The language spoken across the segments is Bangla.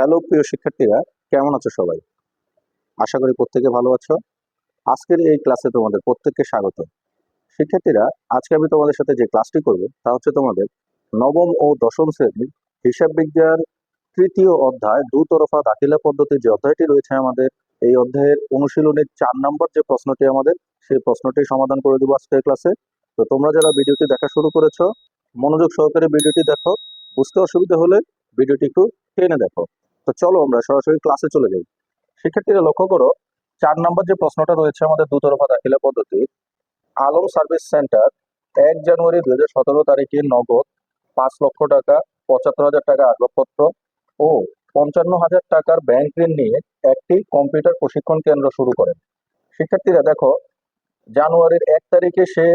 হ্যালো প্রিয় শিক্ষার্থীরা, কেমন আছো সবাই? আশা করি প্রত্যেকে ভালো আছো। আজকের এই ক্লাসে তোমাদের প্রত্যেককে স্বাগত। শিক্ষার্থীরা, আজকে আমি তোমাদের সাথে যে ক্লাসটি করব, তা হচ্ছে তোমাদের নবম ও দশম শ্রেণির হিসাব বিজ্ঞান তৃতীয় অধ্যায় দুতরফা দাখিলা পদ্ধতির যে অধ্যায়টি রয়েছে আমাদের, এই অধ্যায়ের অনুশীলনের চার নম্বর যে প্রশ্নটি আমাদের, সেই প্রশ্নটি সমাধান করে দেবো আজকের ক্লাসে। তো তোমরা যারা ভিডিওটি দেখা শুরু করেছ, মনোযোগ সহকারে ভিডিওটি দেখো। বুঝতে অসুবিধা হলে ভিডিওটি একটু টেনে দেখো। তো চলো আমরা সরাসরি ক্লাসে চলে যাই। শিক্ষার্থীরা লক্ষ্য করো, চার নম্বর যে প্রশ্নটা রয়েছে আমাদের দুতরফা দাখিলা পদ্ধতি, আলম সার্ভিস সেন্টার, এক জানুয়ারি দুই হাজার সতেরো তারিখে নগদ পাঁচ লক্ষ টাকা, পঁচাত্তর হাজার টাকা আসবাবপত্র ও পঞ্চান্ন হাজার টাকার ব্যাংক ঋণ নিয়ে একটি কম্পিউটার প্রশিক্ষণ কেন্দ্র শুরু করেন শিক্ষার্থীরা দেখো, জানুয়ারির এক তারিখে সে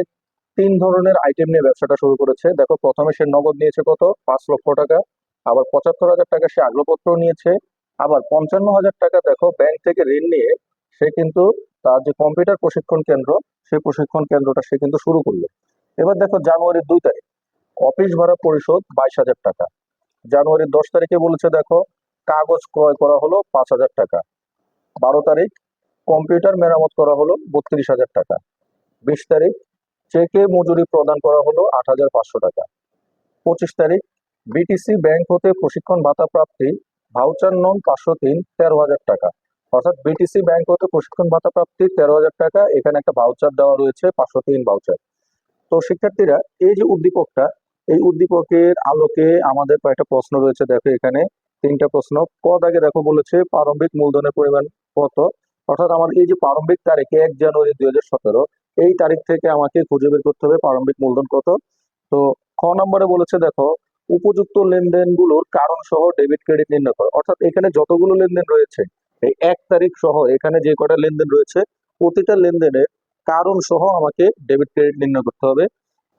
তিন ধরনের আইটেম নিয়ে ব্যবসাটা শুরু করেছে। দেখো, প্রথমে সে নগদ নিয়েছে কত? পাঁচ লক্ষ টাকা। আবার পঁচাত্তর হাজার টাকা সে আগ্রপত্র নিয়েছে। আবার পঞ্চান্ন হাজার টাকা দেখো ব্যাংক থেকে ঋণ নিয়ে সে কিন্তু তার যে কম্পিউটার প্রশিক্ষণ কেন্দ্র, সেই প্রশিক্ষণ কেন্দ্রটা সে কিন্তু শুরু করল। এবার দেখো জানুয়ারির দুই তারিখ অফিস ভাড়া পরিশোধ বাইশ হাজার টাকা। জানুয়ারির দশ তারিখে বলেছে দেখো, কাগজ ক্রয় করা হলো পাঁচ হাজার টাকা। বারো তারিখ কম্পিউটার মেরামত করা হলো বত্রিশ হাজার টাকা। বিশ তারিখ চেকে মজুরি প্রদান করা হলো আট হাজার পাঁচশো টাকা। পঁচিশ তারিখ বিটিসি ব্যাংক হতে প্রশিক্ষণ ভাতা প্রাপ্তি ভাউচার নং পাঁচশো তিন, তেরো হাজার টাকা। অর্থাৎ বিটিসি ব্যাংক হতে প্রশিক্ষণ ভাতা প্রাপ্তি তেরো হাজার টাকা, এখানে একটা ভাউচার দেওয়া রয়েছে, পাঁচশো তিন ভাউচার। তো শিক্ষার্থীরা, এই যে উদ্দীপকটা, এই উদ্দীপকের আলোকে আমাদের কয়েকটা প্রশ্ন রয়েছে, দেখো এখানে তিনটা প্রশ্ন। ক দাগে দেখো বলেছে, প্রারম্ভিক মূলধনের পরিমাণ কত? অর্থাৎ আমার এই যে প্রারম্ভিক তারিখ, এক জানুয়ারি দুই হাজার সতেরো, এই তারিখ থেকে আমাকে খুঁজে বের করতে হবে প্রারম্ভিক মূলধন কত। তো খ নম্বরে বলেছে, দেখো উপযুক্ত লেনদেনগুলোর কারণ সহ ডেবিট ক্রেডিট নির্ণয় করে। অর্থাৎ এখানে যতগুলো লেনদেন রয়েছে, এই এক তারিখ সহ এখানে যে কটা লেনদেন রয়েছে, প্রতিটা লেনদেনের কারণ সহ আমাকে ডেবিট ক্রেডিট নির্ণয় করতে হবে।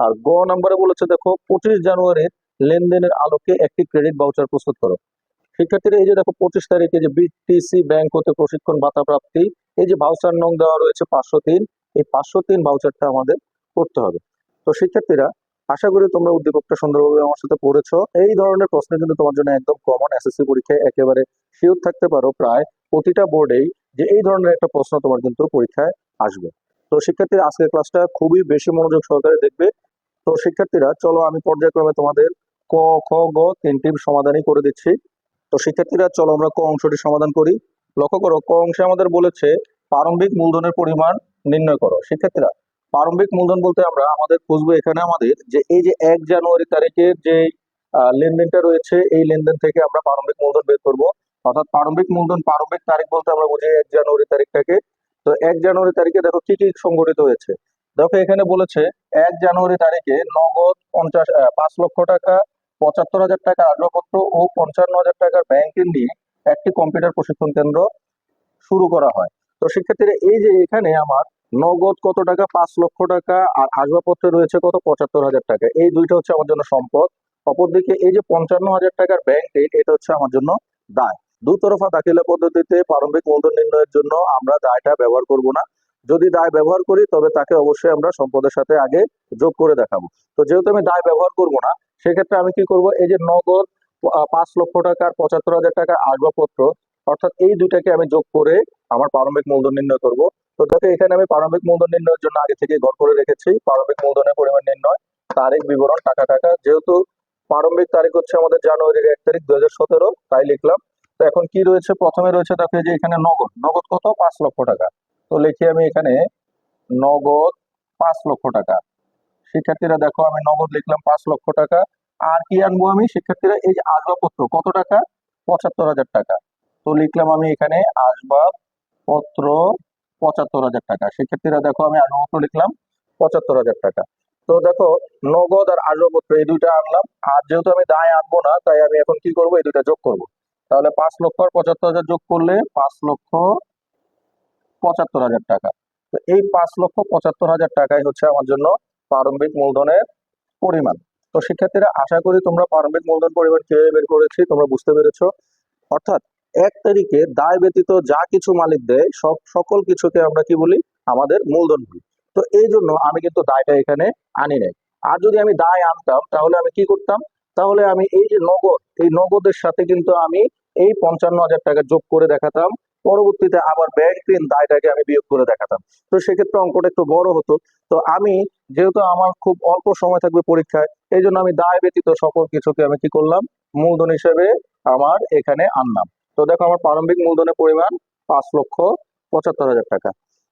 আর গ নম্বরে বলেছে, দেখো, পঁচিশ জানুয়ারির লেনদেনের আলোকে একটি ক্রেডিট ভাউচার প্রস্তুত করো। শিক্ষার্থীরা, এই যে দেখো, পঁচিশ তারিখে যে বিটিসি ব্যাংক হতে প্রশিক্ষণ ভাতা প্রাপ্তি, এই যে ভাউচার নং দেওয়া রয়েছে পাঁচশো তিন, এই পাঁচশো তিন ভাউচারটা আমাদের করতে হবে। তো শিক্ষার্থীরা আশা করি তোমরা উদ্দীপকটা সুন্দরভাবে আমার সাথে পড়েছো। এই ধরনের প্রশ্ন কিন্তু তোমার জন্য একদম কমন এসএসসি পরীক্ষায় একেবারে শিওর থাকতে পারো প্রায় প্রতিটা বোর্ডেই যে এই ধরনের একটা প্রশ্ন তোমার কিন্তু পরীক্ষায় আসবে। তো শিক্ষার্থীরা, আজকের ক্লাসটা খুবই বেশি মনোযোগ সহকারে দেখবে। তো শিক্ষার্থীরা, চলো আমি পর্যায়ক্রমে তোমাদের ক, খ, গ তিনটি সমাধানই করে দিচ্ছি। তো শিক্ষার্থীরা, চলো আমরা ক অংশটি সমাধান করি। লক্ষ্য করো, ক অংশে আমাদের বলেছে, প্রারম্ভিক মূলধনের পরিমাণ নির্ণয় করো। শিক্ষার্থীরা প্রারম্ভিক মূলধন বলতে আমরা আমাদের খুঁজবো এখানে আমাদের যে এই যে এক জানুয়ারি তারিখের যে লেনদেনটা রয়েছে, এই লেনদেন থেকে আমরা প্রারম্ভিক মূলধন বের করব। অর্থাৎ প্রারম্ভিক মূলধন, প্রারম্ভিক তারিখ বলতে আমরা বুঝি এক জানুয়ারি তারিখটাকে। তো এক জানুয়ারি তারিখে দেখো কি কি সংগঠিত হয়েছে? দেখো এখানে বলেছে, এক জানুয়ারি তারিখে নগদ পঞ্চাশ পাঁচ লক্ষ টাকা, পঁচাত্তর হাজার টাকা আসবাবপত্র ও পঞ্চান্ন হাজার টাকার ব্যাংক নিয়ে একটি কম্পিউটার প্রশিক্ষণ কেন্দ্র শুরু করা হয়। তো শিক্ষার্থীরা এই যে এখানে আমার নগদ কত টাকা? পাঁচ লক্ষ টাকা আর আসবাবপত্রে রয়েছে কত? পঁচাত্তর হাজার টাকা। এই দুইটা হচ্ছে আমার জন্য সম্পদ। অপরদিকে এই যে পঞ্চান্ন হাজার টাকার ব্যাংক ঋণ, এটা হচ্ছে আমার জন্য দায়। দুতরফা দাখিলা পদ্ধতিতে প্রারম্ভিক মূলধন নির্ণয়ের জন্য আমরা দায়টা ব্যবহার করব না। যদি দায় ব্যবহার করি, তবে তাকে অবশ্যই আমরা সম্পদের সাথে আগে যোগ করে দেখাবো। তো যেহেতু আমি দায় ব্যবহার করব না, সেক্ষেত্রে আমি কি করব? এই যে নগদ পাঁচ লক্ষ টাকার পঁচাত্তর হাজার টাকার আসবাবপত্র, অর্থাৎ এই দুইটাকে আমি যোগ করে আমার প্রারম্ভিক মূলধন নির্ণয় করব। তো দেখো, এখানে আমি প্রারম্ভিক মূলধন নির্ণয়ের জন্য আগে থেকে গড় করে রেখেছি। প্রারম্ভিক মূলধনের পরিমাণ নির্ণয়, তারিখ বিবরণ, টাকা টাকা। যেহেতু প্রারম্ভিক তারিখ হচ্ছে আমাদের জানুয়ারির এক তারিখ দুই হাজার সতেরো, তাই লিখলাম। তো এখন কি রয়েছে? প্রথমে রয়েছে দেখো যে এখানে নগদ। নগদ কত? পাঁচ লক্ষ টাকা। তো লিখি আমি এখানে, নগদ পাঁচ লক্ষ টাকা। শিক্ষার্থীরা দেখো, আমি নগদ লিখলাম পাঁচ লক্ষ টাকা। আর কি আনব আমি? শিক্ষার্থীরা, এই যে আসবাবপত্র, কত টাকা? পঁচাত্তর হাজার টাকা। তো লিখলাম আমি এখানে আসবাবপত্র পঁচাত্তর হাজার টাকা। সেক্ষেত্রে দেখো আমি আসবাবপত্র লিখলাম, পঁচাত্তর হাজার টাকা। তো দেখো, নগদ আর আসবাবপত্র এই দুইটা আনলাম। আর যেহেতু আমি দায় আনব না, তাই আমি এখন কি করব? এই দুইটা যোগ করব। তাহলে পাঁচ লক্ষ আর পঁচাত্তর হাজার যোগ করলে পাঁচ লক্ষ পঁচাত্তর হাজার টাকা। তো এই পাঁচ লক্ষ পঁচাত্তর হাজার টাকাই হচ্ছে আমার জন্য প্রারম্ভিক মূলধনের পরিমাণ। তো শিক্ষার্থীরা আশা করি তোমরা প্রারম্ভিক মূলধন পরিমাণ কীভাবে বের করেছি তোমরা বুঝতে পেরেছ। অর্থাৎ এক তারিখে দায় ব্যতীত যা কিছু মালিক দেয়, সব সকল কিছুকে আমরা কি বলি? আমাদের মূলধন বলি। তো এই জন্য আমি কিন্তু দায়টা এখানে আনি নাই। আর যদি আমি দায় আনতাম, তাহলে আমি কি করতাম? তাহলে আমি এই যে নগদ, এই নগদের সাথে কিন্তু আমি এই পঞ্চান্ন হাজার টাকা যোগ করে দেখাতাম। পরবর্তীতে আবার ব্যাংক ঋণ দায়টাকে আমি বিয়োগ করে দেখাতাম। তো সেক্ষেত্রে অঙ্কটা একটু বড় হতো। তো আমি যেহেতু আমার খুব অল্প সময় থাকবে পরীক্ষায়, এই জন্য আমি দায় ব্যতীত সকল কিছুকে আমি কি করলাম? মূলধন হিসেবে আমার এখানে আনলাম। তো দেখো আমার প্রারম্ভিক মূলধনের পরিমাণ পাঁচ লক্ষ পঁচাত্তর হাজার টাকা।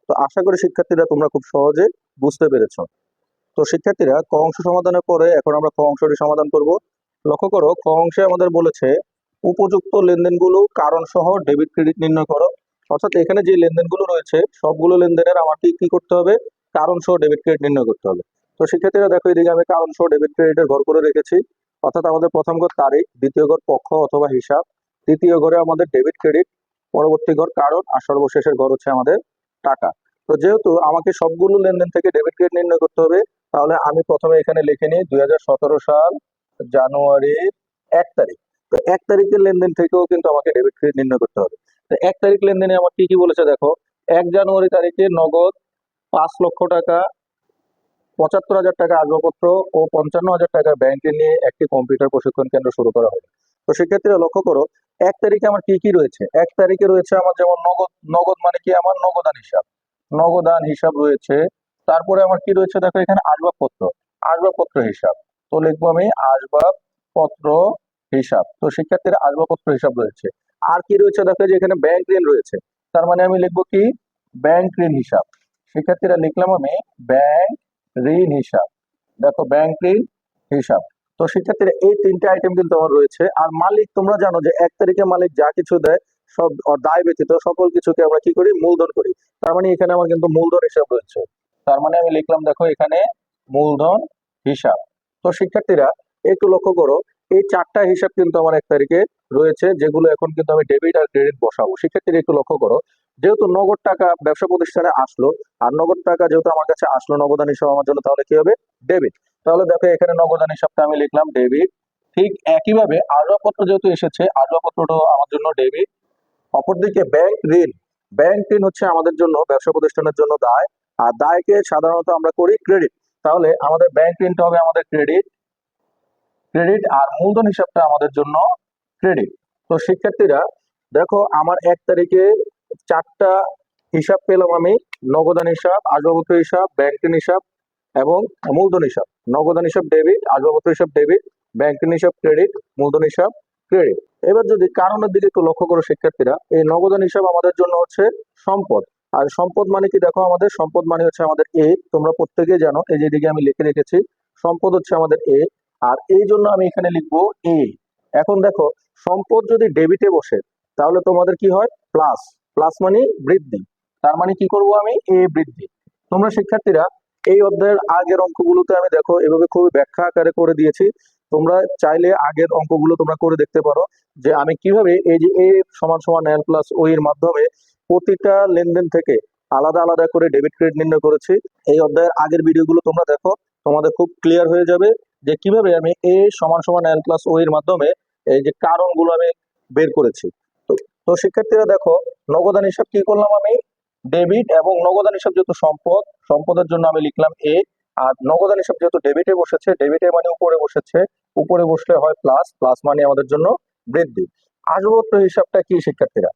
তো আশা করি শিক্ষার্থীরা তোমরা খুব সহজে বুঝতে পেরেছ। তো শিক্ষার্থীরা ক অংশ সমাধানের পরে এখন আমরা ক অংশটি সমাধান করব। লক্ষ্য করো ক অংশে আমাদের বলেছে, উপযুক্ত লেনদেনগুলো কারণ সহ ডেবিট ক্রেডিট নির্ণয় করো। অর্থাৎ এখানে যে লেনদেনগুলো রয়েছে, সবগুলো লেনদেনের আমাকে কি করতে হবে? কারণ সহ ডেবিট ক্রেডিট নির্ণয় করতে হবে। তো শিক্ষার্থীরা দেখো এদিকে আমি কারণ সহ ডেবিট ক্রেডিটের ঘর করে রেখেছি। অর্থাৎ আমাদের প্রথম ঘর তারিখ, দ্বিতীয় ঘর পক্ষ অথবা হিসাব। তৃতীয় ঘরে আমাদের ডেবিট ক্রেডিট পরবর্তী ঘর কারণ, আর সর্বশেষের ঘর হচ্ছে আমাদের টাকা। তো যেহেতু আমাকে সবগুলো লেনদেন থেকে ডেবিট ক্রেডিট নির্ণয় করতে হবে, তাহলে আমি প্রথমে এখানে লিখে নিই দুই হাজার সতেরো সাল জানুয়ারির এক তারিখ। তো এক তারিখের লেনদেন থেকেও কিন্তু আমাকে ডেবিট ক্রেডিট নির্ণয় করতে হবে। তো এক তারিখ লেনদেনে আমার কি কি বলেছে দেখো, এক জানুয়ারি তারিখে নগদ পাঁচ লক্ষ টাকা, পঁচাত্তর হাজার টাকা আসবাবপত্র ও পঞ্চান্ন হাজার টাকা ব্যাংকে নিয়ে একটি কম্পিউটার প্রশিক্ষণ কেন্দ্র শুরু করা হবে তো সেক্ষেত্রে লক্ষ্য করো এক তারিখে আমার কি কি রয়েছে? এক তারিখে রয়েছে আমার যেমন নগদ নগদ মানে কি? আমার নগদান হিসাব। নগদান হিসাব রয়েছে। তারপরে আমার কি রয়েছে? দেখো এখানে আসবাবপত্র আসবাবপত্র হিসাব। তো লিখব আমি আসবাবপত্র হিসাব। তো শিক্ষার্থীরা আসবাবপত্র হিসাব রয়েছে। আর কি রয়েছে? দেখো যে এখানে ব্যাংক ঋণ রয়েছে। তার মানে আমি লিখব কি? ব্যাংক ঋণ হিসাব। শিক্ষার্থীরা লিখলাম আমি ব্যাংক ঋণ হিসাব। দেখো ব্যাংক ঋণ হিসাব। তো শিক্ষার্থীরা এই তিনটে আইটেম কিন্তু আমার রয়েছে। আর মালিক, তোমরা জানো যে এক তারিখে মালিক যা কিছু দেয়, সব দায় ব্যতীত সকল কিছুকে আমরা কি করি? মূলধন করি। তার মানে এখানে আমার কিন্তু মূলধন হিসাব রয়েছে। তার মানে আমি লিখলাম, দেখো এখানে মূলধন হিসাব। তো শিক্ষার্থীরা, একটু লক্ষ্য করো, এই চারটা হিসাব কিন্তু আমার এক তারিখে রয়েছে, যেগুলো এখন কিন্তু আমি ডেবিট আর ক্রেডিট বসাবো। শিক্ষার্থীরা একটু লক্ষ্য করো, যেহেতু নগদ টাকা ব্যবসা প্রতিষ্ঠানে আসলো, আর নগদ টাকা যেহেতু আমার কাছে আসলো, নগদান হিসাব আমার জন্য, তাহলে কি হবে? ডেবিট তাহলে দেখো এখানে নগদান হিসাবটা আমি লিখলাম ডেবিট ঠিক একইভাবে আসবাবপত্র যেহেতু এসেছে আসবাবপত্রটাও আমার জন্য ডেবিট অপরদিকে ব্যাংক ঋণ। ব্যাংক ঋণ হচ্ছে আমাদের জন্য, ব্যবসা প্রতিষ্ঠানের জন্য দায়। আর দায়কে সাধারণত আমরা করি ক্রেডিট তাহলে আমাদের ব্যাংক ঋণটা হবে আমাদের ক্রেডিট ক্রেডিট আর মূলধন হিসাবটা আমাদের জন্য ক্রেডিট তো শিক্ষার্থীরা, দেখো আমার এক তারিখে চারটা হিসাব পেলাম আমি, নগদান হিসাব আসবাবপত্র হিসাব ব্যাংক ঋণ হিসাব এবং মূলধন হিসাব। নগদান হিসাব ডেবিট আসবাবপত্র হিসাব ডেবিট ব্যাংক হিসাব ক্রেডিট মূলধন হিসাব ক্রেডিট এবার যদি কারণের দিকে একটু লক্ষ্য করো শিক্ষার্থীরা, এই নগদান হিসাব আমাদের জন্য হচ্ছে সম্পদ। আর সম্পদ মানে কি? দেখো আমাদের সম্পদ মানে হচ্ছে আমাদের এ তোমরা প্রত্যেকেই জানো, এই যেদিকে আমি লিখে রেখেছি, সম্পদ হচ্ছে আমাদের এ আর এই জন্য আমি এখানে লিখব এ এখন দেখো, সম্পদ যদি ডেবিটে বসে, তাহলে তোমাদের কি হয়? প্লাস প্লাস মানে বৃদ্ধি। তার মানে কি করব আমি? এ বৃদ্ধি। তোমরা শিক্ষার্থীরা এই অধ্যায়ের আগের অঙ্কগুলোতে আমি দেখো, এভাবে খুবই ব্যাখ্যা আকারে করে দিয়েছি। তোমরা চাইলে আগের অঙ্কগুলো তোমরা করে দেখতে পারো যে আমি কীভাবে এই যে এ সমান সমান এল প্লাস ও এর মাধ্যমে প্রতিটা লেনদেন থেকে আলাদা আলাদা করে ডেবিট ক্রেডিট নির্ণয় করেছি। এই অধ্যায়ের আগের ভিডিওগুলো তোমরা দেখো, তোমাদের খুব ক্লিয়ার হয়ে যাবে যে কীভাবে আমি এ সমান সমান এল প্লাস ও এর মাধ্যমে এই যে কারণগুলো আমি বের করেছি। তো তো শিক্ষার্থীরা দেখো, নগদান হিসাব কি করলাম আমি? ডেবিট এবং নগদান হিসাব যেহেতু সম্পদ, সম্পদের জন্য আমি লিখলাম এ আর নগদান হিসাব যেহেতু ডেবিটে বসেছে ডেবিটে মানে উপরে বসেছে, উপরে বসলে হয় প্লাস প্লাস মানে আমাদের জন্য বৃদ্ধি। আসবাবপত্র হিসাবটা কি, শিক্ষার্থীরা?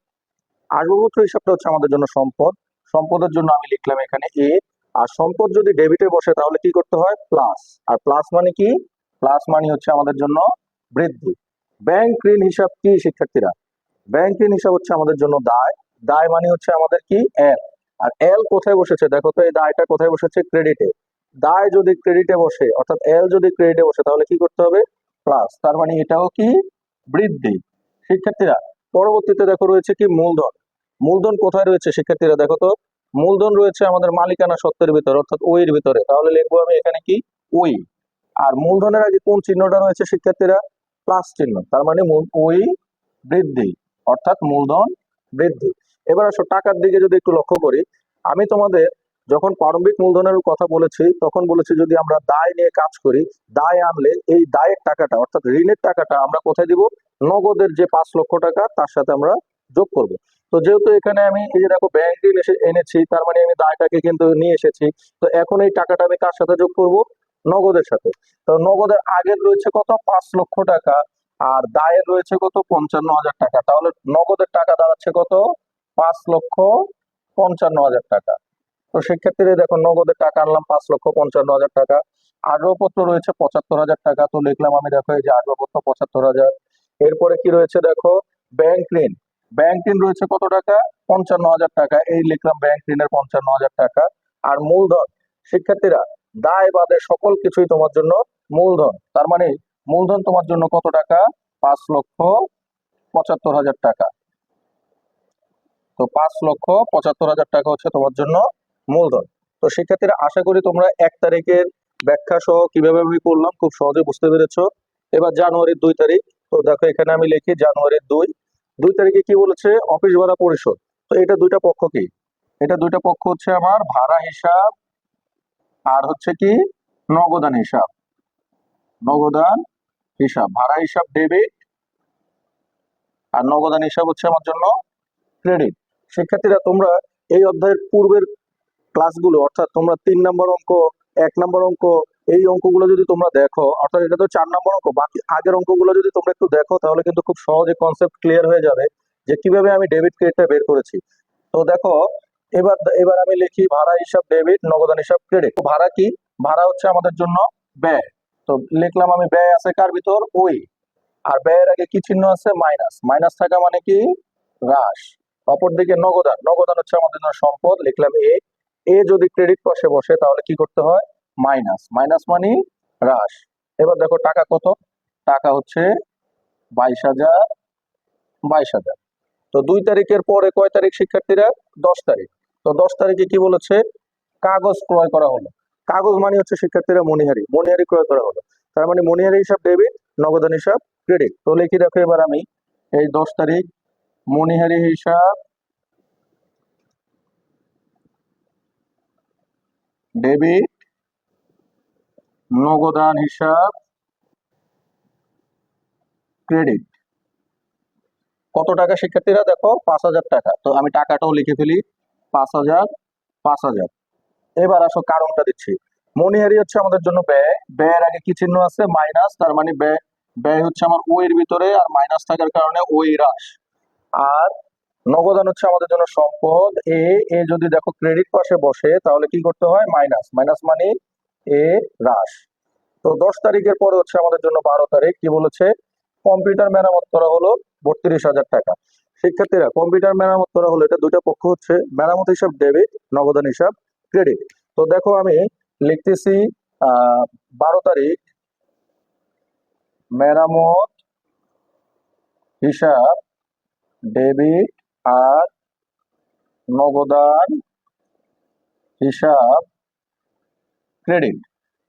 আসবাবপত্র হিসাবটা হচ্ছে আমাদের জন্য সম্পদ। সম্পদের জন্য আমি লিখলাম এখানে এ আর সম্পদ যদি ডেবিটে বসে তাহলে কি করতে হয়? প্লাস আর প্লাস মানে কি? প্লাস মানে হচ্ছে আমাদের জন্য বৃদ্ধি। ব্যাংক ঋণ হিসাব কি, শিক্ষার্থীরা? ব্যাংক ঋণ হিসাব হচ্ছে আমাদের জন্য দায়। দায় মানে হচ্ছে আমাদের কি? এল আর এল কোথায় বসেছে? দেখো তো এই দায়টা কোথায় বসেছে? ক্রেডিটে দায় যদি ক্রেডিটে বসে, অর্থাৎ এল যদি ক্রেডিটে বসে, তাহলে কি করতে হবে? প্লাস তার মানে এটাও কি? বৃদ্ধি। শিক্ষার্থীরা, পরবর্তীতে দেখো রয়েছে কি? মূলধন। মূলধন কোথায় রয়েছে? শিক্ষার্থীরা, দেখো তো। মূলধন রয়েছে আমাদের মালিকানা সত্ত্বের ভিতরে, অর্থাৎ ওইয়ের ভিতরে। তাহলে লিখব আমি এখানে কি? ওই আর মূলধনের আগে কোন চিহ্নটা রয়েছে শিক্ষার্থীরা? প্লাস চিহ্ন। তার মানে ওই বৃদ্ধি। অর্থাৎ মূলধন বৃদ্ধি। এবার আসো টাকার দিকে যদি একটু লক্ষ্য করি, আমি তোমাদের যখন প্রারম্ভিক মূলধনের কথা বলেছি, তখন বলেছি যদি আমরা দায় নিয়ে কাজ করি, দায় আনলে এই দায়ের টাকাটা, অর্থাৎ ঋণের টাকাটা আমরা কোথায় দিব? নগদের যে পাঁচ লক্ষ টাকা, তার সাথে আমরা যোগ করব। তো যেহেতু এখানে আমি এই যে দেখো ব্যাংক ঋণ এসে এনেছি, তার মানে আমি দায়টাকে কিন্তু নিয়ে এসেছি, তো এখন এই টাকাটা আমি কার সাথে যোগ করব? নগদের সাথে। তো নগদের আগের রয়েছে কত? পাঁচ লক্ষ টাকা, আর দায়ের রয়েছে কত? পঞ্চান্ন হাজার টাকা। তাহলে নগদের টাকা দাঁড়াচ্ছে কত? পাঁচ লক্ষ পঞ্চান্ন হাজার টাকা। তো সেক্ষেত্রে দেখো নগদের টাকা আনলাম পাঁচ লক্ষ পঞ্চান্ন হাজার টাকা। আগ্রহপত্র রয়েছে পঁচাত্তর হাজার টাকা। তো লিখলাম আমি, দেখো, এই যে আগ্রহপত্র পঁচাত্তর হাজার। এরপরে কি রয়েছে, দেখো, ব্যাংক ঋণ। ব্যাংক ঋণ রয়েছে কত টাকা? পঞ্চান্ন হাজার টাকা। এই লিখলাম ব্যাংক ঋণের পঞ্চান্ন হাজার টাকা। আর মূলধন, শিক্ষার্থীরা, দায় বাদে সকল কিছুই তোমার জন্য মূলধন। তার মানে মূলধন তোমার জন্য কত টাকা? পাঁচ লক্ষ পঁচাত্তর হাজার টাকা। তো পাঁচ লক্ষ পঁচাত্তর হাজার টাকা হচ্ছে তোমার জন্য মূলধন। তো শিক্ষার্থীরা আশা করি তোমরা এক তারিখের ব্যাখ্যা সহ কীভাবে আমি করলাম খুব সহজে বুঝতে পেরেছ। এবার জানুয়ারির দুই তারিখ। তো দেখো, এখানে আমি লিখি জানুয়ারির দুই। দুই তারিখে কি বলেছে? অফিস ভাড়া পরিশোধ। তো এটা দুইটা পক্ষ কি? এটা দুইটা পক্ষ হচ্ছে আমার ভাড়া হিসাব আর হচ্ছে কি? নগদান হিসাব। নগদান হিসাব। ভাড়া হিসাব ডেবিট আর নগদান হিসাব হচ্ছে আমার জন্য ক্রেডিট শিক্ষার্থীরা তোমরা এই অধ্যায়ের পূর্বের ক্লাসগুলো অর্থাৎ তোমরা তিন নম্বর অঙ্ক, এক নম্বর অঙ্ক, এই অঙ্কগুলো যদি তোমরা দেখো, অর্থাৎ এটা তো চার নম্বর অঙ্ক, বাকি আগের অঙ্কগুলো যদি তোমরা একটু দেখো, তাহলে কিন্তু খুব সহজে কনসেপ্ট ক্লিয়ার হয়ে যাবে যে কীভাবে আমি ডেবিট ক্রেডিটটা বের করেছি। তো দেখো, এবার এবার আমি লিখি ভাড়া হিসাব ডেবিট নগদান হিসাব ক্রেডিট ভাড়া কি? ভাড়া হচ্ছে আমাদের জন্য ব্যয়। তো লিখলাম আমি ব্যয় আছে কার ভিতর? ওই। আর ব্যয়ের আগে কি চিহ্ন আছে? মাইনাস মাইনাস থাকা মানে কি? হ্রাস। অপরদিকে নগদান। নগদান হচ্ছে আমাদের জন্য সম্পদ। লিখলাম এ এ যদি ক্রেডিট পাশে বসে, তাহলে কি করতে হয়? মাইনাস মাইনাস মানে হ্রাস। এবার দেখো টাকা কত? টাকা হচ্ছে বাইশ হাজার বাইশ হাজার। তো দুই তারিখের পরে কয় তারিখ শিক্ষার্থীরা? দশ তারিখ। তো দশ তারিখে কি বলেছে? কাগজ ক্রয় করা হলো। কাগজ মানে হচ্ছে শিক্ষার্থীরা মনিহারি। মনিহারি ক্রয় করা হলো। তার মানে মনিহারি হিসাব ডেবিট নগদান হিসাব ক্রেডিট তো লিখি দেখো এবার আমি এই দশ তারিখ মনিহারি হিসাব, ডেবিট, নগদান হিসাব, ক্রেডিট। কত টাকা শিক্ষার্থীরা দেখো? পাঁচ হাজার টাকা। তো আমি টাকাটাও লিখে ফেলি। পাঁচ হাজার পাঁচ হাজার। এবার আসো কারণটা দিচ্ছি। মনিহারি হচ্ছে আমাদের জন্য ব্যয়। ব্যয়ের আগে কি চিহ্ন আছে? মাইনাস, তার মানে ব্যয় ব্যয় হচ্ছে আমার ও এর ভিতরে আর মাইনাস থাকার কারণে ওই হ্রাস। আর নগদান হচ্ছে আমাদের জন্য সম্পদ। এ এ যদি দেখো ক্রেডিট পাশে বসে, তাহলে কি করতে হয়? মাইনাস মাইনাস মানে এ হ্রাস। তো দশ তারিখের পরে হচ্ছে আমাদের জন্য বারো তারিখ, কি বলেছে? কম্পিউটার মেরামত করা হলো বত্রিশ হাজার টাকা। শিক্ষার্থীরা কম্পিউটার মেরামত করা হলো, এটা দুইটা পক্ষ হচ্ছে, মেরামত হিসাব ডেবিট নগদান হিসাব ক্রেডিট তো দেখো আমি লিখতেছি বারো তারিখ, মেরামত হিসাব ডেবিট আর নগদান হিসাব ক্রেডিট।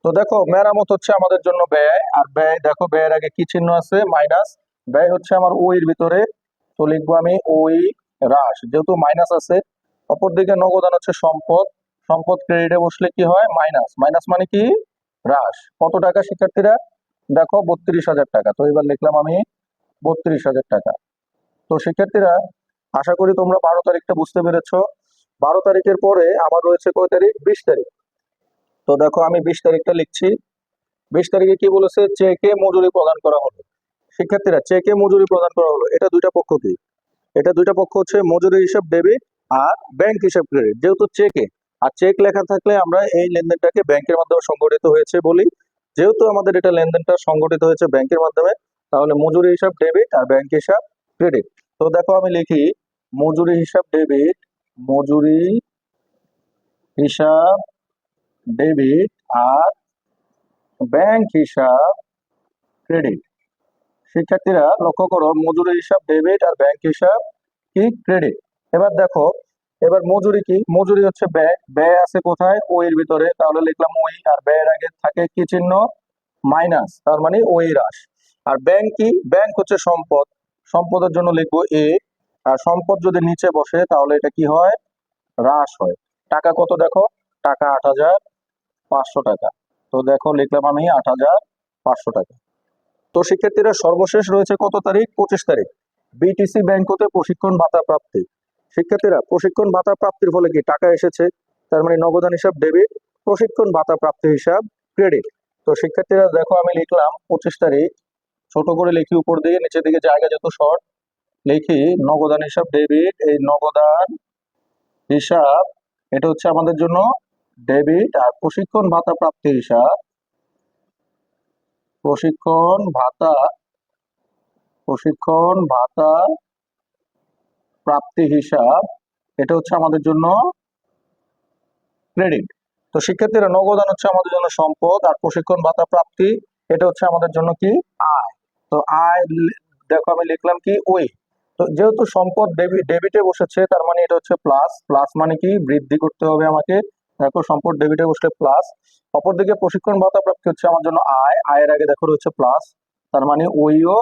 তো দেখো, মেরামত হচ্ছে আমাদের জন্য ব্যয়, আর ব্যয়, দেখো, ব্যয়ের আগে কি চিহ্ন আছে? মাইনাস। ব্যয় হচ্ছে আমার ওই এর ভিতরে। তো লিখব আমি ওই হ্রাস। যেহেতু মাইনাস আছে, অপরদিকে নগদান হচ্ছে সম্পদ। সম্পদ ক্রেডিটে বসলে কি হয়? মাইনাস। মাইনাস মানে কি? হ্রাস। কত টাকা, শিক্ষার্থীরা? দেখো, বত্রিশ হাজার টাকা। তো এবার লিখলাম আমি বত্রিশ হাজার টাকা। তো শিক্ষার্থীরা, আশা করি তোমরা বারো তারিখটা বুঝতে পেরেছ। বারো তারিখের পরে আবার রয়েছে কয় তারিখ? বিশ তারিখ। তো দেখো আমি বিশ তারিখটা লিখছি। বিশ তারিখে কি বলেছে? চেকে মজুরি প্রদান করা হলো। শিক্ষার্থীরা, চেকে মজুরি প্রদান করা হলো। এটা দুইটা পক্ষ কি? এটা দুইটা পক্ষ হচ্ছে মজুরি হিসাব ডেবিট আর ব্যাংক হিসাব ক্রেডিট। যেহেতু চেকে, আর চেক লেখা থাকলে আমরা এই লেনদেনটাকে ব্যাংকের মাধ্যমে সংগঠিত হয়েছে বলি। যেহেতু আমাদের এটা লেনদেনটা সংগঠিত হয়েছে ব্যাংকের মাধ্যমে, তাহলে মজুরি হিসাব ডেবিট আর ব্যাংক হিসাব ক্রেডিট। তো দেখো আমি লিখি, মজুরি হিসাব ডেবিট মজুরি হিসাব ডেবিট আর ব্যাংক হিসাব ক্রেডিট শিক্ষার্থীরা লক্ষ্য করো, মজুরি হিসাব ডেবিট আর ব্যাংক হিসাব কি ক্রেডিট এবার দেখো, এবার মজুরি কি? মজুরি হচ্ছে ব্যয় ব্যয় আছে কোথায়? ওই এর ভিতরে। তাহলে লিখলাম ওই আর ব্যয়ের আগে থাকে কি চিহ্ন? মাইনাস, তার মানে ওই হ্রাস। আর ব্যাংক কি? ব্যাংক হচ্ছে সম্পদ। সম্পদের জন্য লিখব এ। আর সম্পদ যদি নিচে বসে, তাহলে এটা কি হয়? হ্রাস হয়। টাকা কত দেখো? টাকা আট হাজার পাঁচশো টাকা। তো দেখো, লিখলাম আমি আট হাজার পাঁচশো টাকা। তো শিক্ষার্থীরা, সর্বশেষ রয়েছে কত তারিখ? পঁচিশ তারিখ। বিটিসি ব্যাংক হতে প্রশিক্ষণ ভাতা প্রাপ্তি। শিক্ষার্থীরা, প্রশিক্ষণ ভাতা প্রাপ্তির ফলে কি টাকা এসেছে? তার মানে নগদান হিসাব, ডেবিট, প্রশিক্ষণ ভাতা প্রাপ্তি হিসাব, ক্রেডিট। তো শিক্ষার্থীরা, দেখো আমি লিখলাম পঁচিশ তারিখ। ছোট করে লিখি উপর দিকে নিচের দিকে জায়গা যত শর্ট, লিখি নগদান হিসাব, ডেবিট, এই নগদান হিসাব, এটা হচ্ছে আমাদের জন্য ডেবিট আর প্রশিক্ষণ ভাতা প্রাপ্তি হিসাব। প্রশিক্ষণ ভাতা প্রশিক্ষণ ভাতা প্রাপ্তি হিসাব, এটা হচ্ছে আমাদের জন্য ক্রেডিট। তো শিক্ষার্থীরা নগদান হচ্ছে আমাদের জন্য সম্পদ আর প্রশিক্ষণ ভাতা প্রাপ্তি, এটা হচ্ছে আমাদের জন্য কি? আয়। তো আয় দেখো আমি লিখলাম কি, ওই। তো যেহেতু সম্পদ ডেবিট বসেছে, তার মানে এটা হচ্ছে প্লাস প্লাস মানে কি, বৃদ্ধি করতে হবে আমাকে। দেখো সম্পদ ডেবিটে বসলে প্লাস অপরদিকে প্রশিক্ষণ ভাতা প্রাপ্তি হচ্ছে আমার জন্য আয়। আয়ের আগে দেখো রয়েছে প্লাস তার মানে ওইও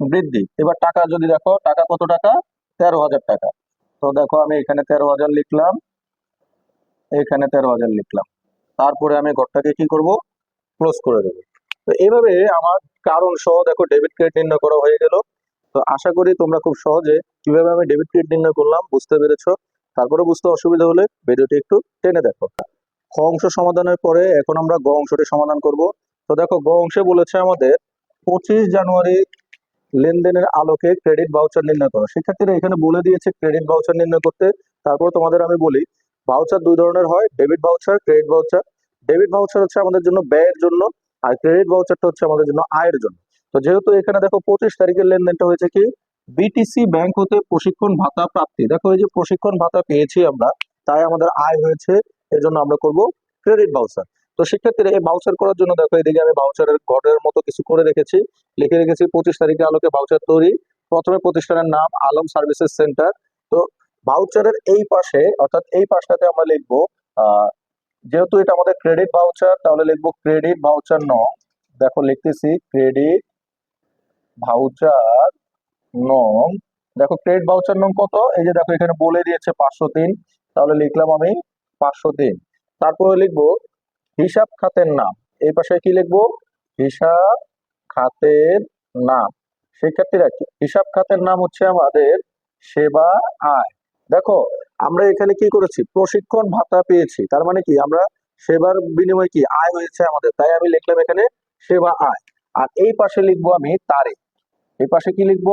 বৃদ্ধি। এবার টাকা যদি দেখো, টাকা কত টাকা? তেরো হাজার টাকা। তো দেখো আমি এখানে তেরো হাজার লিখলাম। এখানে তেরো হাজার লিখলাম। তারপরে আমি ঘরটাকে কি করব? ক্লোজ করে দেবো। তো এইভাবে আমার কারণ সহ দেখো ডেবিট ক্রেডিট নির্ণয় করা হয়ে গেল। তো আশা করি তোমরা খুব সহজে কীভাবে আমি ডেবিট ক্রেডিট নির্ণয় করলাম বুঝতে পেরেছ। তারপরে বুঝতে অসুবিধা হলে ভিডিওটি একটু টেনে দেখো। খ অংশ সমাধানের পরে এখন আমরা গ অংশটি সমাধান করব। তো দেখো গ অংশে বলেছে আমাদের পঁচিশ জানুয়ারি লেনদেনের আলোকে ক্রেডিট ভাউচার নির্ণয় করো। শিক্ষার্থীরা এখানে বলে দিয়েছে ক্রেডিট ভাউচার নির্ণয় করতে। তারপর তোমাদের আমি বলি ভাউচার দুই ধরনের হয় debit voucher credit voucher debit voucher হচ্ছে আমাদের জন্য ব্যয়ের জন্য আর ক্রেডিট ভাউচারটা হচ্ছে আমাদের জন্য আয়ের জন্য। তো যেহেতু এখানে দেখো পঁচিশ তারিখের লেনদেনটা হয়েছে কি? বিটিসি ব্যাংক হতে প্রশিক্ষণ ভাতা প্রাপ্তি। দেখো এই যে প্রশিক্ষণ ভাতা পেয়েছি আমরা, তাই আমাদের আয় হয়েছে, এজন্য আমরা করব ক্রেডিট ভাউচার তো শিক্ষার্থীরা এই ভাউচার করার জন্য দেখো এদিকে আমি ভাউচারের ঘরের মতো কিছু করে রেখেছি। লিখে রেখেছি পঁচিশ তারিখে আলোকে ভাউচার তৈরি। প্রথমে প্রতিষ্ঠানের নাম আলম সার্ভিসেস সেন্টার। তো ভাউচারের এই পাশে, অর্থাৎ এই পাশটাতে আমরা লিখব যেহেতু এটা আমাদের ক্রেডিট ভাউচার তাহলে লিখব ক্রেডিট ভাউচার নং। দেখো, লিখতেছি ক্রেডিট ভাউচার নং। দেখো ক্রেডিট ভাউচার নং কত? এই যে দেখো, এখানে বলে দিয়েছে পাঁচশো তিন। তাহলে লিখলাম আমি পাঁচশো তিন। তারপরে লিখব হিসাব খাতের নাম। এই পাশে কি লিখব? হিসাব খাতের নাম। শিক্ষার্থীরা হিসাব খাতের নাম হচ্ছে আমাদের সেবা আয়। দেখো, আমরা এখানে কি করেছি? প্রশিক্ষণ ভাতা পেয়েছি। তার মানে কি? আমরা সেবার বিনিময়ে কি? আয় হয়েছে আমাদের। তাই আমি লিখলাম এখানে, সেবা আয়। আর এই পাশে লিখব আমি তারিখ। এই পাশে কি লিখব?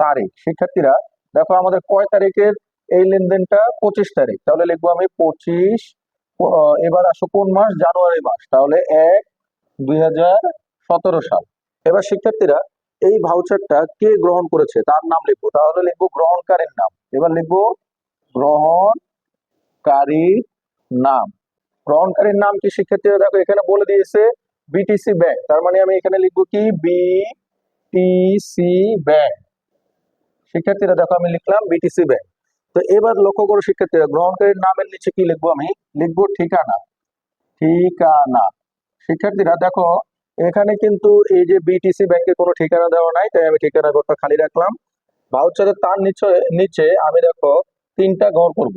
তারিখ। শিক্ষার্থীরা, দেখো আমাদের কয় তারিখের এই লেনদেনটা? পঁচিশ তারিখ। তাহলে লিখব আমি পঁচিশ এবার আসো কোন মাস? জানুয়ারি মাস। তাহলে এক দুই সাল। এবার শিক্ষার্থীরা এই ভাউচারটা কে গ্রহণ করেছে? তার নাম লিখব। তাহলে লিখব গ্রহণকারীর নাম। এবার লিখব গ্রহণকারীর নাম। গ্রহণকারীর নাম কি? শিক্ষার্থীরা দেখো, এখানে বলে দিয়েছে বিটিসি ব্যাংক তার মানে আমি এখানে লিখব কি? বিটিসি ব্যাংক শিক্ষার্থীরা দেখো, আমি লিখলাম বিটিসি ব্যাংক তো এবার লক্ষ্য করো শিক্ষার্থীরা গ্রহণকারীর নামের নিচে কি লিখব আমি? লিখব ঠিকানা। ঠিকানা। শিক্ষার্থীরা দেখো এখানে কিন্তু এই যে বিটিসি ব্যাংকে কোনো ঠিকানা দেওয়া নাই, তাই আমি ঠিকানা ঘরটা খালি রাখলাম। ভাউচারের তার নিচে নিচে আমি দেখো তিনটা ঘর করব।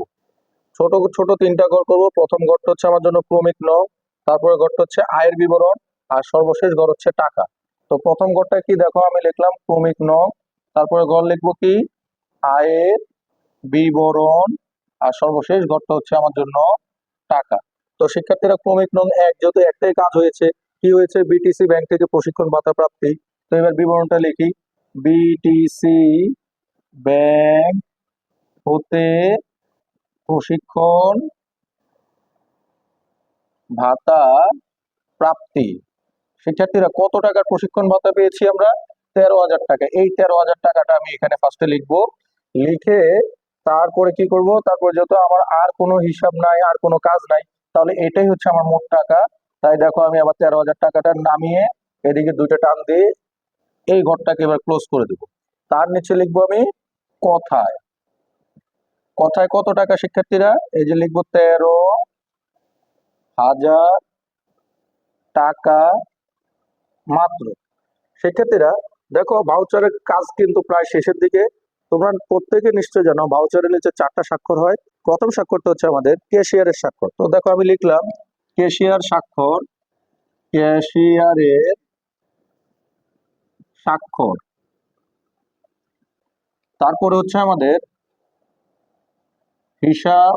ছোট ছোট তিনটা ঘর করব। প্রথম ঘরটা হচ্ছে আমার জন্য ক্রমিক নং তারপরে ঘরটা হচ্ছে আয়ের বিবরণ, আর সর্বশেষ ঘর হচ্ছে টাকা। তো প্রথম ঘরটা কি দেখো, আমি লিখলাম ক্রমিক নং তারপরে ঘর লিখব কি? আয়ের বিবরণ, আর সর্বশেষ ঘরটা হচ্ছে আমার জন্য টাকা। তো শিক্ষার্থীরা ক্রমিক নং এক যেহেতু একটাই কাজ হয়েছে কি হয়েছে? বিটিসি ব্যাংক থেকে প্রশিক্ষণ ভাতা প্রাপ্তি। তো এবার বিবরণটা লিখি। বিটিসি ব্যাংক হতে প্রশিক্ষণ ভাতা প্রাপ্তি। শিক্ষার্থীরা, কত টাকার প্রশিক্ষণ ভাতা পেয়েছি আমরা? তেরো হাজার টাকা। এই তেরো হাজার টাকাটা আমি এখানে ফার্স্টে লিখব। লিখে তারপরে কি করব? তারপর যেহেতু আমার আর কোনো হিসাব নাই, আর কোনো কাজ নাই, তাহলে এটাই হচ্ছে আমার মোট টাকা। তাই দেখো আমি আবার তেরো হাজার টাকাটা নামিয়ে এদিকে দুইটা টান দিয়ে এই ঘরটাকে এবার ক্লোজ করে দেব। তার নিচে লিখব আমি কথায়। কথায় কত টাকা, শিক্ষার্থীরা? এই যে লিখব তেরো হাজার টাকা মাত্র। শিক্ষার্থীরা, দেখো ভাউচারের কাজ কিন্তু প্রায় শেষের দিকে। তোমরা প্রত্যেকে নিশ্চয় জানো ভাউচারের নিচে চারটা স্বাক্ষর হয়। প্রথম স্বাক্ষরটা হচ্ছে আমাদের ক্যাশিয়ারের স্বাক্ষর। তো দেখো আমি লিখলাম ক্যাশিয়ার স্বাক্ষর ক্যাশিয়ারের স্বাক্ষর। তারপরে হচ্ছে আমাদের হিসাব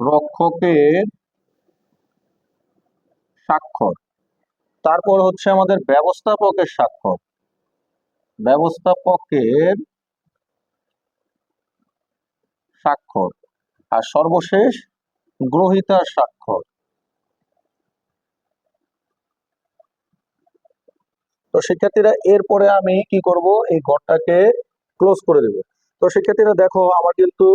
রক্ষকের স্বাক্ষর। তারপর হচ্ছে আমাদের ব্যবস্থাপকের স্বাক্ষর। ব্যবস্থাপকের স্বাক্ষর। আর সর্বশেষ গ্রহিতার স্বাক্ষর। তো শিক্ষার্থীরা, এরপরে আমি কি করব? এই ঘরটাকে ক্লোজ করে দেব। তো শিক্ষার্থীরা, দেখো, আমার কিন্তু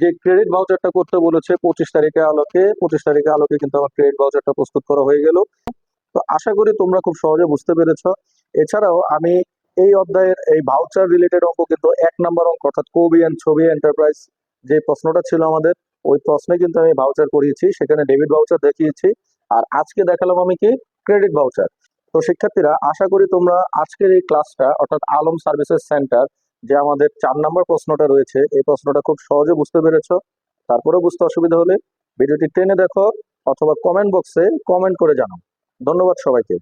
যে ক্রেডিট ভাউচারটা করতে বলেছে, পঁচিশ তারিখে আলোকে, পঁচিশ তারিখে আলোকে কিন্তু আমার ক্রেডিট ভাউচারটা প্রস্তুত করা হয়ে গেল। তো আশা করি তোমরা খুব সহজে বুঝতে পেরেছ। এছাড়াও আমি এই অধ্যায়ের এই ভাউচার রিলেটেড অঙ্ক কিন্তু এক নাম্বার অঙ্ক, অর্থাৎ কোবিয়ান ছবি এন্টারপ্রাইজ যে প্রশ্নটা ছিল আমাদের, ওই প্রশ্নে কিন্তু আমি ভাউচার করিয়েছি। সেখানে ডেবিট ভাউচার দেখিয়েছি। আর আজকে দেখালাম আমি কি? ক্রেডিট ভাউচার তো শিক্ষার্থীরা, আশা করি তোমরা আজকের এই ক্লাসটা, অর্থাৎ আলম সার্ভিসেস সেন্টার, যে আমাদের চার নম্বর প্রশ্নটা রয়েছে, এই প্রশ্নটা খুব সহজে বুঝতে পেরেছ। তারপরেও বুঝতে অসুবিধা হলে ভিডিওটি টেনে দেখো অথবা কমেন্ট বক্সে কমেন্ট করে জানাও। ধন্যবাদ সবাইকে।